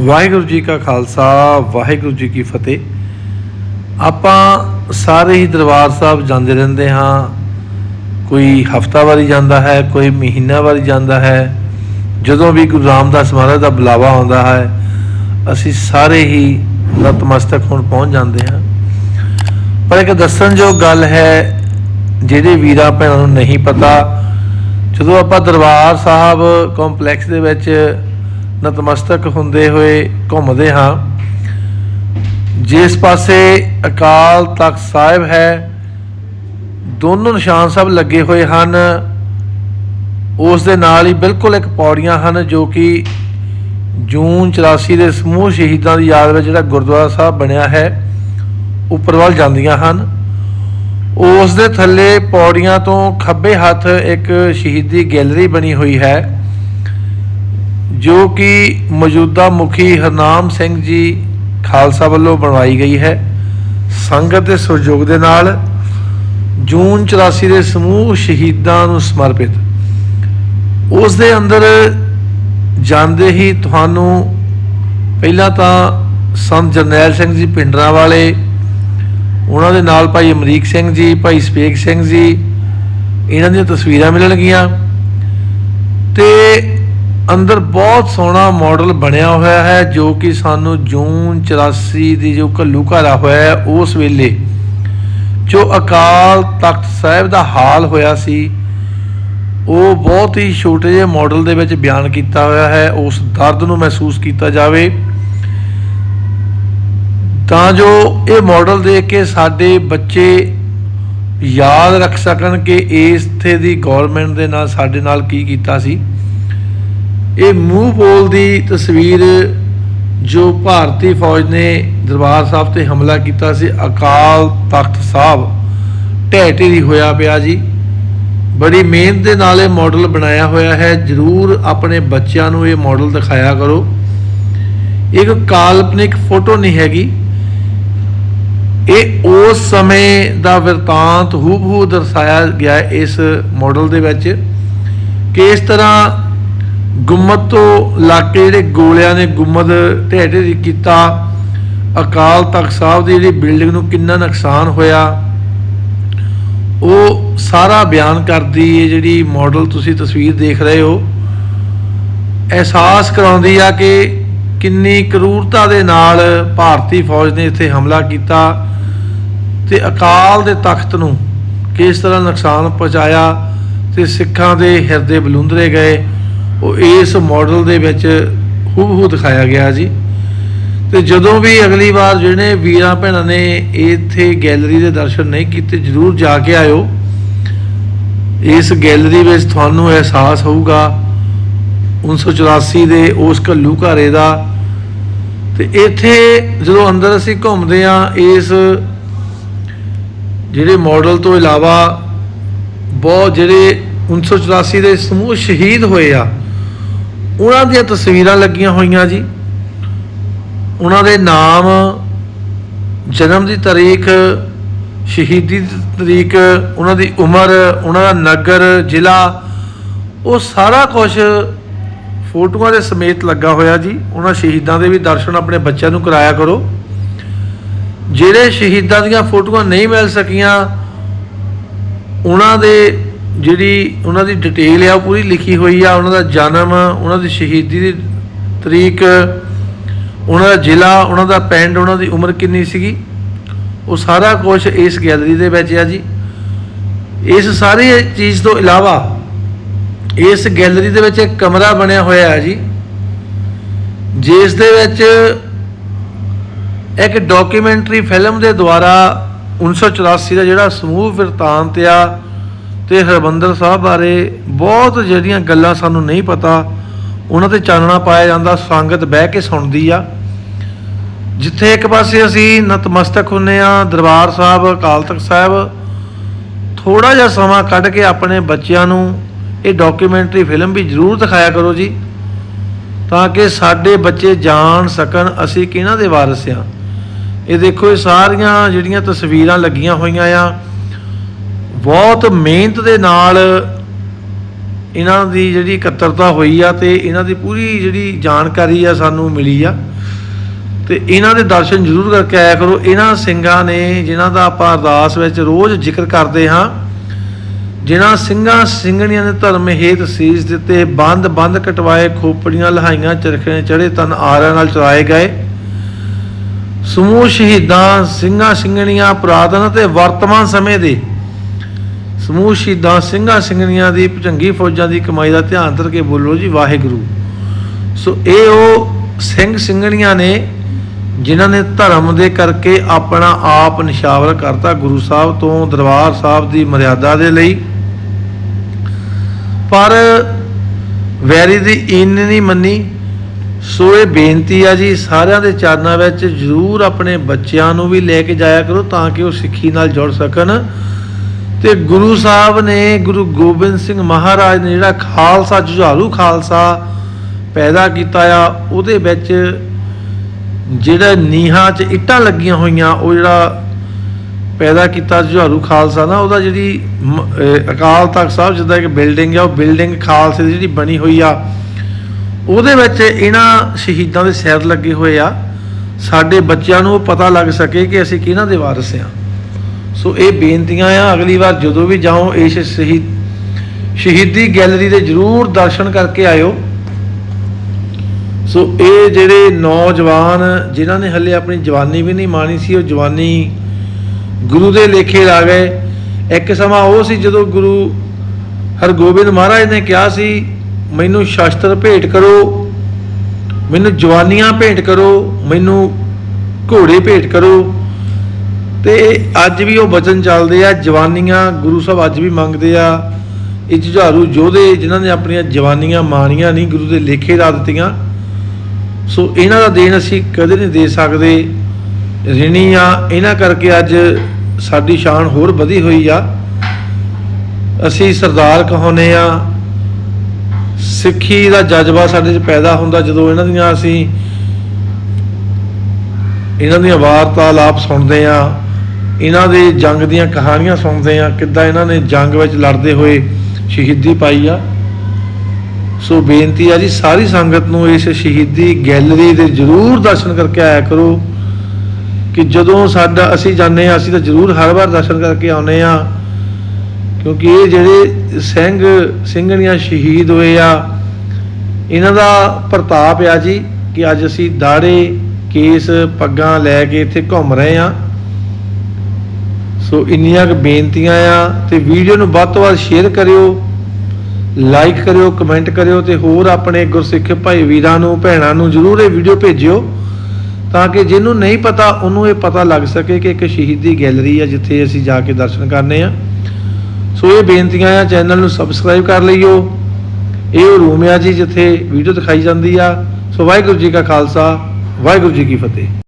ਵਾਹਿਗੁਰੂ ਜੀ ਕਾ ਖਾਲਸਾ, ਵਾਹਿਗੁਰੂ ਜੀ ਕੀ ਫਤਿਹ। ਆਪਾਂ ਸਾਰੇ ਹੀ ਦਰਬਾਰ ਸਾਹਿਬ ਜਾਂਦੇ ਰਹਿੰਦੇ ਹਾਂ। ਕੋਈ ਹਫਤਾਵਾਰੀ ਜਾਂਦਾ ਹੈ, ਕੋਈ ਮਹੀਨਾਵਾਰੀ ਜਾਂਦਾ ਹੈ। ਜਦੋਂ ਵੀ ਗੁਰੂ ਰਾਮਦਾਸ ਮਹਾਰਾਜ ਦਾ ਬੁਲਾਵਾ ਆਉਂਦਾ ਹੈ, ਅਸੀਂ ਸਾਰੇ ਹੀ ਨਤਮਸਤਕ ਹੁਣ ਪਹੁੰਚ ਜਾਂਦੇ ਹਾਂ। ਪਰ ਇੱਕ ਦੱਸਣਯੋਗ ਗੱਲ ਹੈ, ਜਿਹੜੇ ਵੀਰਾਂ ਭੈਣਾਂ ਨੂੰ ਨਹੀਂ ਪਤਾ, ਜਦੋਂ ਆਪਾਂ ਦਰਬਾਰ ਸਾਹਿਬ ਕੰਪਲੈਕਸ ਦੇ ਵਿੱਚ ਨਤਮਸਤਕ ਹੁੰਦੇ ਹੋਏ ਘੁੰਮਦੇ ਹਾਂ। ਜਿਸ ਪਾਸੇ ਅਕਾਲ ਤਖਤ ਸਾਹਿਬ ਹੈ, ਦੋਨੋਂ ਨਿਸ਼ਾਨ ਸਾਹਿਬ ਲੱਗੇ ਹੋਏ ਹਨ। ਉਸ ਦੇ ਨਾਲ ਹੀ ਬਿਲਕੁਲ ਇੱਕ ਪੌੜੀਆਂ ਹਨ ਜੋ ਕਿ ਜੂਨ 84 ਦੇ ਸਮੂਹ ਸ਼ਹੀਦਾਂ ਦੀ ਯਾਦ ਵਿੱਚ ਜਿਹੜਾ ਗੁਰਦੁਆਰਾ ਸਾਹਿਬ ਬਣਿਆ ਹੈ, ਉੱਪਰ ਵੱਲ ਜਾਂਦੀਆਂ ਹਨ। ਉਸ ਦੇ ਥੱਲੇ ਪੌੜੀਆਂ ਤੋਂ ਖੱਬੇ ਹੱਥ ਇੱਕ ਸ਼ਹੀਦੀ ਗੈਲਰੀ ਬਣੀ ਹੋਈ ਹੈ। ਜੋ ਕਿ ਮੌਜੂਦਾ ਮੁਖੀ ਹਰਨਾਮ ਸਿੰਘ ਜੀ ਖਾਲਸਾ ਵੱਲੋਂ ਬਣਵਾਈ ਗਈ ਹੈ। ਸੰਗਤ ਦੇ ਸਹਿਯੋਗ ਦੇ ਨਾਲ ਜੂਨ 84 ਦੇ ਸਮੂਹ ਸ਼ਹੀਦਾਂ ਨੂੰ ਸਮਰਪਿਤ। ਉਸ ਦੇ ਅੰਦਰ ਜਾਂਦੇ ਹੀ ਤੁਹਾਨੂੰ ਪਹਿਲਾਂ ਤਾਂ ਸੰਤ ਜਰਨੈਲ ਸਿੰਘ ਜੀ ਪਿੰਡਰਾਂ ਵਾਲੇ, ਉਹਨਾਂ ਦੇ ਨਾਲ ਭਾਈ ਅਮਰੀਕ ਸਿੰਘ ਜੀ, ਭਾਈ ਸਪੇਕ ਸਿੰਘ ਜੀ, ਇਹਨਾਂ ਦੀਆਂ ਤਸਵੀਰਾਂ ਮਿਲਣਗੀਆਂ। ਤੇ ਅੰਦਰ ਬਹੁਤ ਸੋਹਣਾ ਮਾਡਲ ਬਣਿਆ ਹੋਇਆ ਹੈ, ਜੋ ਕਿ ਸਾਨੂੰ ਜੂਨ 84 ਦੀ ਜੋ ਘੱਲੂ ਘਾਰਾ ਹੋਇਆ ਹੈ, ਉਸ ਵੇਲੇ ਜੋ ਅਕਾਲ ਤਖਤ ਸਾਹਿਬ ਦਾ ਹਾਲ ਹੋਇਆ ਸੀ, ਉਹ ਬਹੁਤ ਹੀ ਛੋਟੇ ਜਿਹੇ ਮਾਡਲ ਦੇ ਵਿੱਚ ਬਿਆਨ ਕੀਤਾ ਹੋਇਆ ਹੈ, ਉਸ ਦਰਦ ਨੂੰ ਮਹਿਸੂਸ ਕੀਤਾ ਜਾਵੇ। ਤਾਂ ਜੋ ਇਹ ਮਾਡਲ ਦੇਖ ਕੇ ਸਾਡੇ ਬੱਚੇ ਯਾਦ ਰੱਖ ਸਕਣ ਕਿ ਇਸਥੇ ਦੀ ਗਵਰਨਮੈਂਟ ਦੇ ਨਾਲ ਸਾਡੇ ਨਾਲ ਕੀ ਕੀਤਾ ਸੀ। ਇਹ ਮੂੰਹ ਬੋਲ ਦੀ ਤਸਵੀਰ ਜੋ ਭਾਰਤੀ ਫੌਜ ਨੇ ਦਰਬਾਰ ਸਾਹਿਬ ਤੇ ਹਮਲਾ ਕੀਤਾ ਸੀ, ਅਕਾਲ ਤਖਤ ਸਾਹਿਬ ਢਹਿ ਢੇਰੀ ਹੋਇਆ ਪਿਆ ਜੀ। ਬੜੀ ਮਿਹਨਤ ਦੇ ਨਾਲ ਇਹ ਮਾਡਲ ਬਣਾਇਆ ਹੋਇਆ ਹੈ। ਜਰੂਰ ਆਪਣੇ ਬੱਚਿਆਂ ਨੂੰ ਇਹ ਮਾਡਲ ਦਿਖਾਇਆ ਕਰੋ। ਇੱਕ ਕਾਲਪਨਿਕ ਫੋਟੋ ਨਹੀਂ ਹੈਗੀ। ਇਹ ਉਸ ਸਮੇਂ ਦਾ ਵਰਤਾਂਤ ਹੂਬਹੂ ਦਰਸਾਇਆ ਗਿਆ ਇਸ ਮਾਡਲ ਦੇ ਵਿੱਚ ਕਿ ਇਸ ਤਰ੍ਹਾਂ ਗੁੰਮਤ ਤੋਂ ਲੱਗ ਕੇ ਜਿਹੜੇ ਗੋਲਿਆਂ ਨੇ ਗੁੰਮਤ ਢਹਿ ਢੇਰੀ ਕੀਤਾ, ਅਕਾਲ ਤਖਤ ਸਾਹਿਬ ਦੀ ਜਿਹੜੀ ਬਿਲਡਿੰਗ ਨੂੰ ਕਿੰਨਾ ਨੁਕਸਾਨ ਹੋਇਆ, ਉਹ ਸਾਰਾ ਬਿਆਨ ਕਰਦੀ ਇਹ ਜਿਹੜੀ ਮਾਡਲ ਤੁਸੀਂ ਤਸਵੀਰ ਦੇਖ ਰਹੇ ਹੋ। ਅਹਿਸਾਸ ਕਰਾਉਂਦੀ ਆ ਕਿ ਕਿੰਨੀ ਕਰੂਰਤਾ ਦੇ ਨਾਲ ਭਾਰਤੀ ਫੌਜ ਨੇ ਇੱਥੇ ਹਮਲਾ ਕੀਤਾ ਤੇ ਅਕਾਲ ਦੇ ਤਖਤ ਨੂੰ ਕਿਸ ਤਰ੍ਹਾਂ ਨੁਕਸਾਨ ਪਹੁੰਚਾਇਆ ਤੇ ਸਿੱਖਾਂ ਦੇ ਹਿਰਦੇ ਬਲੁੰਦਰੇ ਗਏ। ਉਹ ਇਸ ਮਾਡਲ ਦੇ ਵਿੱਚ ਹੂਬਹੂ ਦਿਖਾਇਆ ਗਿਆ ਜੀ। ਤੇ ਜਦੋਂ ਵੀ ਅਗਲੀ ਵਾਰ ਜਿਹੜੇ ਵੀਰਾਂ ਭੈਣਾਂ ਨੇ ਇੱਥੇ ਗੈਲਰੀ ਦੇ ਦਰਸ਼ਨ ਨਹੀਂ ਕੀਤੇ, ਜਰੂਰ ਜਾ ਕੇ ਆਇਓ। ਇਸ ਗੈਲਰੀ ਵਿੱਚ ਤੁਹਾਨੂੰ ਅਹਿਸਾਸ ਹੋਊਗਾ 1984 ਦੇ ਉਸ ਘੱਲੂ ਘਾਰੇ ਦਾ। ਤੇ ਇੱਥੇ ਜਦੋਂ ਅੰਦਰ ਅਸੀਂ ਘੁੰਮਦੇ ਆ ਇਸ ਜਿਹੜੇ ਮਾਡਲ ਤੋਂ ਇਲਾਵਾ ਬਹੁਤ ਜਿਹੜੇ 1984 ਦੇ ਸਮੂਹ ਸ਼ਹੀਦ ਹੋਏ ਆ ਉਹਨਾਂ ਦੀਆਂ ਤਸਵੀਰਾਂ ਲੱਗੀਆਂ ਹੋਈਆਂ ਜੀ। ਉਹਨਾਂ ਦੇ ਨਾਮ, ਜਨਮ ਦੀ ਤਾਰੀਖ, ਸ਼ਹੀਦੀ ਦੀ ਤਾਰੀਖ ਉਹਨਾਂ ਦੀ ਉਮਰ, ਉਹਨਾਂ ਦਾ ਨਗਰ, ਜ਼ਿਲ੍ਹਾ, ਉਹ ਸਾਰਾ ਕੁਝ ਫੋਟੋਆਂ ਦੇ ਸਮੇਤ ਲੱਗਾ ਹੋਇਆ ਜੀ। ਉਹਨਾਂ ਸ਼ਹੀਦਾਂ ਦੇ ਵੀ ਦਰਸ਼ਨ ਆਪਣੇ ਬੱਚਿਆਂ ਨੂੰ ਕਰਾਇਆ ਕਰੋ। ਜਿਹੜੇ ਸ਼ਹੀਦਾਂ ਦੀਆਂ ਫੋਟੋਆਂ ਨਹੀਂ ਮਿਲ ਸਕੀਆਂ, ਉਹਨਾਂ ਦੇ ਜਿਹੜੀ ਉਹਨਾਂ ਦੀ ਡਿਟੇਲ ਆ, ਉਹ ਪੂਰੀ ਲਿਖੀ ਹੋਈ ਆ, ਉਹਨਾਂ ਦਾ ਜਨਮ, ਉਹਨਾਂ ਦੀ ਸ਼ਹੀਦੀ ਦੀ ਤਰੀਕ, ਉਹਨਾਂ ਦਾ ਜ਼ਿਲ੍ਹਾ, ਉਹਨਾਂ ਦਾ ਪਿੰਡ, ਉਹਨਾਂ ਦੀ ਉਮਰ ਕਿੰਨੀ ਸੀਗੀ? ਉਹ ਸਾਰਾ ਕੁਝ ਇਸ ਗੈਲਰੀ ਦੇ ਵਿੱਚ ਆ ਜੀ। ਇਸ ਸਾਰੀ ਚੀਜ਼ ਤੋਂ ਇਲਾਵਾ ਇਸ ਗੈਲਰੀ ਦੇ ਵਿੱਚ ਇੱਕ ਕਮਰਾ ਬਣਿਆ ਹੋਇਆ ਹੈ ਜੀ, ਜਿਸ ਦੇ ਵਿੱਚ ਇੱਕ ਡਾਕੂਮੈਂਟਰੀ ਫਿਲਮ ਦੇ ਦੁਆਰਾ 1984 ਦਾ ਜਿਹੜਾ ਸਮੂਹ ਵਰਤਾਂਤ ਆ ਤੇ ਹਰਬੰਦਰ ਸਾਹਿਬ ਬਾਰੇ ਬਹੁਤ ਜਿਹੜੀਆਂ ਗੱਲਾਂ ਸਾਨੂੰ ਨਹੀਂ ਪਤਾ, ਉਹਨਾਂ ਤੇ ਚਾਨਣਾ ਪਾਇਆ ਜਾਂਦਾ, ਸੰਗਤ ਬਹਿ ਕੇ ਸੁਣਦੀ ਆ। ਜਿੱਥੇ ਇੱਕ ਪਾਸੇ ਅਸੀਂ ਨਤਮਸਤਕ ਹੁੰਨੇ ਆ, ਦਰਬਾਰ ਸਾਹਿਬ, ਅਕਾਲ ਤਖਤ ਸਾਹਿਬ ਥੋੜਾ ਜਿਹਾ ਸਮਾਂ ਕੱਢ ਕੇ ਆਪਣੇ ਬੱਚਿਆਂ ਨੂੰ ਇਹ ਡਾਕੂਮੈਂਟਰੀ ਫਿਲਮ ਵੀ ਜ਼ਰੂਰ ਦਿਖਾਇਆ ਕਰੋ ਜੀ, ਤਾਂ ਕਿ ਸਾਡੇ ਬੱਚੇ ਜਾਣ ਸਕਣ, ਅਸੀਂ ਕਿਹਨਾਂ ਦੇ ਵਾਰਿਸ ਆ? ਇਹ ਦੇਖੋ, ਇਹ ਸਾਰੀਆਂ ਜਿਹੜੀਆਂ ਤਸਵੀਰਾਂ ਲੱਗੀਆਂ ਹੋਈਆਂ ਆ ਬਹੁਤ ਮਿਹਨਤ ਦੇ ਨਾਲ ਇਹਨਾਂ ਦੀ ਜਿਹੜੀ ਇਕੱਤਰਤਾ ਹੋਈ ਆ ਤੇ ਇਹਨਾਂ ਦੀ ਪੂਰੀ ਜਿਹੜੀ ਜਾਣਕਾਰੀ ਆ ਸਾਨੂੰ ਮਿਲੀ ਆ। ਤੇ ਇਹਨਾਂ ਦੇ ਦਰਸ਼ਨ ਜ਼ਰੂਰ ਕਰਕੇ ਆਇਆ ਕਰੋ। ਇਹਨਾਂ ਸਿੰਘਾਂ ਨੇ ਜਿਨ੍ਹਾਂ ਦਾ ਆਪਾਂ ਅਰਦਾਸ ਵਿੱਚ ਰੋਜ਼ ਜ਼ਿਕਰ ਕਰਦੇ ਹਾਂ, ਜਿਨ੍ਹਾਂ ਸਿੰਘਾਂ ਸਿੰਘਣੀਆਂ ਨੇ ਧਰਮ ਹੇਤ ਸੀਸ ਦਿੱਤੇ ਬੰਦ ਬੰਦ ਕਟਵਾਏ, ਖੋਪੜੀਆਂ ਲਹਾਈਆਂ, ਚਰਖੇ ਚੜੇ ਤਨ ਆਰਿਆਂ ਨਾਲ ਚਰਾਏ ਗਏ। ਸਮੂਹ ਸ਼ਹੀਦਾਂ ਸਿੰਘਾਂ ਸਿੰਘਣੀਆਂ ਪੁਰਾਤਨ ਤੇ ਵਰਤਮਾਨ ਸਮੇਂ ਦੇ ਸਮੂਹ ਸ਼ਹੀਦਾਂ ਸਿੰਘਾਂ ਸਿੰਘਣੀਆਂ ਦੀ ਭਜੰਗੀ ਫੌਜਾਂ ਦੀ ਕਮਾਈ ਦਾ ਧਿਆਨ ਧਰ ਕੇ ਬੋਲੋ ਜੀ, ਵਾਹਿਗੁਰੂ। ਸੋ ਇਹ ਉਹ ਸਿੰਘ ਸਿੰਘਣੀਆਂ ਨੇ ਜਿਨ੍ਹਾਂ ਨੇ ਧਰਮ ਦੇ ਕਰਕੇ ਆਪਣਾ ਆਪ ਨਿਸ਼ਾਵਰ ਕਰਤਾ ਗੁਰੂ ਸਾਹਿਬ ਤੋਂ, ਦਰਬਾਰ ਸਾਹਿਬ ਦੀ ਮਰਿਆਦਾ ਦੇ ਲਈ। ਪਰ ਵੈਰੀ ਦੀ ਇਨ ਨਹੀਂ ਮੰਨੀ। ਸੋ ਇਹ ਬੇਨਤੀ ਆ ਜੀ, ਸਾਰਿਆਂ ਦੇ ਚਰਨਾਂ ਵਿੱਚ ਜ਼ਰੂਰ ਆਪਣੇ ਬੱਚਿਆਂ ਨੂੰ ਵੀ ਲੈ ਕੇ ਜਾਇਆ ਕਰੋ ਤਾਂ ਕਿ ਉਹ ਸਿੱਖੀ ਨਾਲ ਜੁੜ ਸਕਣ। ਤੇ ਗੁਰੂ ਸਾਹਿਬ ਨੇ ਗੁਰੂ ਗੋਬਿੰਦ ਸਿੰਘ ਮਹਾਰਾਜ ਨੇ ਜਿਹੜਾ ਖਾਲਸਾ, ਜੁਝਾਰੂ ਖਾਲਸਾ ਪੈਦਾ ਕੀਤਾ ਆ, ਉਹਦੇ ਵਿੱਚ ਜਿਹੜਾ ਨੀਹਾਂ 'ਚ ਇੱਟਾਂ ਲੱਗੀਆਂ ਹੋਈਆਂ, ਉਹ ਜਿਹੜਾ ਪੈਦਾ ਕੀਤਾ ਜੁਝਾਰੂ ਖਾਲਸਾ ਨਾ, ਉਹਦਾ ਜਿਹੜੀ ਮ- ਅਕਾਲ ਤਖਤ ਸਾਹਿਬ ਜਿੱਦਾਂ ਇੱਕ ਬਿਲਡਿੰਗ ਆ, ਉਹ ਬਿਲਡਿੰਗ ਖਾਲਸੇ ਦੀ ਜਿਹੜੀ ਬਣੀ ਹੋਈ ਆ, ਉਹਦੇ ਵਿੱਚ ਇਹਨਾਂ ਸ਼ਹੀਦਾਂ ਦੇ ਸਿਰ ਲੱਗੇ ਹੋਏ ਆ। ਸਾਡੇ ਬੱਚਿਆਂ ਨੂੰ ਉਹ ਪਤਾ ਲੱਗ ਸਕੇ ਕਿ ਅਸੀਂ ਕਿਹਨਾਂ ਦੇ ਵਾਰਿਸ ਆ। ਸੋ ਇਹ ਬੇਨਤੀਆਂ ਆ, ਅਗਲੀ ਵਾਰ ਜਦੋਂ ਵੀ ਜਾਓ ਇਸ ਸ਼ਹੀਦ, ਸ਼ਹੀਦੀ ਗੈਲਰੀ ਦੇ ਜਰੂਰ ਦਰਸ਼ਨ ਕਰਕੇ ਆਇਓ। ਸੋ ਇਹ ਜਿਹੜੇ ਨੌਜਵਾਨ, ਜਿਨ੍ਹਾਂ ਨੇ ਹੱਲੇ ਆਪਣੀ ਜਵਾਨੀ ਵੀ ਨਹੀਂ ਮਾਣੀ ਸੀ, ਉਹ ਜਵਾਨੀ ਗੁਰੂ ਦੇ ਲੇਖੇ ਲਾ ਗਏ ਇੱਕ ਸਮਾਂ ਉਹ ਸੀ ਜਦੋਂ ਗੁਰੂ ਹਰਗੋਬਿੰਦ ਮਹਾਰਾਜ ਨੇ ਕਿਹਾ ਸੀ, ਮੈਨੂੰ ਸ਼ਸਤਰ ਭੇਟ ਕਰੋ, ਮੈਨੂੰ ਜਵਾਨੀਆਂ ਭੇਟ ਕਰੋ, ਮੈਨੂੰ ਘੋੜੇ ਭੇਟ ਕਰੋ ਤੇ ਅੱਜ ਵੀ ਉਹ ਵਚਨ ਚੱਲਦੇ ਆ, ਜਵਾਨੀਆਂ ਗੁਰੂ ਸਾਹਿਬ ਅੱਜ ਵੀ ਮੰਗਦੇ ਆ, ਇਹ ਜੁਝਾਰੂ ਯੋਧੇ ਜਿਨ੍ਹਾਂ ਨੇ ਆਪਣੀਆਂ ਜਵਾਨੀਆਂ ਮਾਣੀਆਂ ਨਹੀਂ, ਗੁਰੂ ਦੇ ਲੇਖੇ ਲਾ ਦਿੱਤੀਆਂ। ਸੋ ਇਹਨਾਂ ਦਾ ਦੇਣ ਅਸੀਂ ਕਦੇ ਨਹੀਂ ਦੇ ਸਕਦੇ। ਰਿਣੀ ਆ ਇਹਨਾਂ ਕਰਕੇ ਅੱਜ ਸਾਡੀ ਸ਼ਾਨ ਹੋਰ ਵਧੀ ਹੋਈ ਆ। ਅਸੀਂ ਸਰਦਾਰ ਕਹਾਉਨੇ ਆ, ਸਿੱਖੀ ਦਾ ਜਜ਼ਬਾ ਸਾਡੇ 'ਚ ਪੈਦਾ ਹੁੰਦਾ ਜਦੋਂ ਇਹਨਾਂ ਦੀਆਂ ਅਸੀਂ, ਇਹਨਾਂ ਦੀਆਂ ਵਾਰਤਾਲਾਪ ਸੁਣਦੇ ਆ। ਇਹਨਾਂ ਦੇ ਜੰਗ ਦੀਆਂ ਕਹਾਣੀਆਂ ਸੁਣਦੇ ਆ ਕਿੱਦਾਂ ਇਹਨਾਂ ਨੇ ਜੰਗ ਵਿੱਚ ਲੜਦੇ ਹੋਏ ਸ਼ਹੀਦੀ ਪਾਈ ਆ। ਸੋ ਬੇਨਤੀ ਆ ਜੀ, ਸਾਰੀ ਸੰਗਤ ਨੂੰ ਇਸ ਸ਼ਹੀਦੀ ਗੈਲਰੀ ਦੇ ਜਰੂਰ ਦਰਸ਼ਨ ਕਰਕੇ ਆਇਆ ਕਰੋ ਕਿ ਜਦੋਂ ਸਾਡਾ, ਅਸੀਂ ਜਾਂਦੇ ਆ ਅਸੀਂ ਤਾਂ ਜਰੂਰ ਹਰ ਵਾਰ ਦਰਸ਼ਨ ਕਰਕੇ ਆਉਨੇ ਆ ਕਿਉਂਕਿ ਇਹ ਜਿਹੜੇ ਸਿੰਘ, ਸਿੰਘਣੀਆਂ ਸ਼ਹੀਦ ਹੋਏ ਆ, ਇਹਨਾਂ ਦਾ ਪ੍ਰਤਾਪ ਆ ਜੀ ਕਿ ਅੱਜ ਅਸੀਂ ਦਾੜੇ, ਕੇਸ, ਪੱਗਾਂ ਲੈ ਕੇ ਇੱਥੇ ਘੁੰਮ ਰਹੇ ਆ ਸੋ ਇੰਨੀਆਂ ਕੁ ਬੇਨਤੀਆਂ ਆ ਤੇ ਵੀਡੀਓ ਨੂੰ ਵੱਧ ਤੋਂ ਵੱਧ ਸ਼ੇਅਰ ਕਰਿਓ ਲਾਈਕ ਕਰਿਓ ਕਮੈਂਟ ਕਰਿਓ ਤੇ ਹੋਰ ਆਪਣੇ ਗੁਰਸਿੱਖ ਭਾਈ ਵੀਰਾਂ ਨੂੰ, ਭੈਣਾਂ ਨੂੰ ਜਰੂਰ ਇਹ ਵੀਡੀਓ ਭੇਜਿਓ ਤਾਂ ਕਿ ਜਿਹਨੂੰ ਨਹੀਂ ਪਤਾ ਉਹਨੂੰ ਇਹ ਪਤਾ ਲੱਗ ਸਕੇ ਕਿ ਇੱਕ ਸ਼ਹੀਦੀ ਗੈਲਰੀ ਆ ਜਿੱਥੇ ਅਸੀਂ ਜਾ ਕੇ ਦਰਸ਼ਨ ਕਰਨੇ ਆ। ਸੋ ਇਹ ਬੇਨਤੀਆਂ ਆ ਚੈਨਲ ਨੂੰ ਸਬਸਕ੍ਰਾਈਬ ਕਰ ਲਈਓ। ਇਹ ਰੂਮ ਆ ਜੀ ਜਿੱਥੇ ਵੀਡੀਓ ਦਿਖਾਈ ਜਾਂਦੀ ਆ। ਸੋ ਵਾਹਿਗੁਰੂ ਜੀ ਕਾ ਖਾਲਸਾ, ਵਾਹਿਗੁਰੂ ਜੀ ਕੀ ਫਤਿਹ।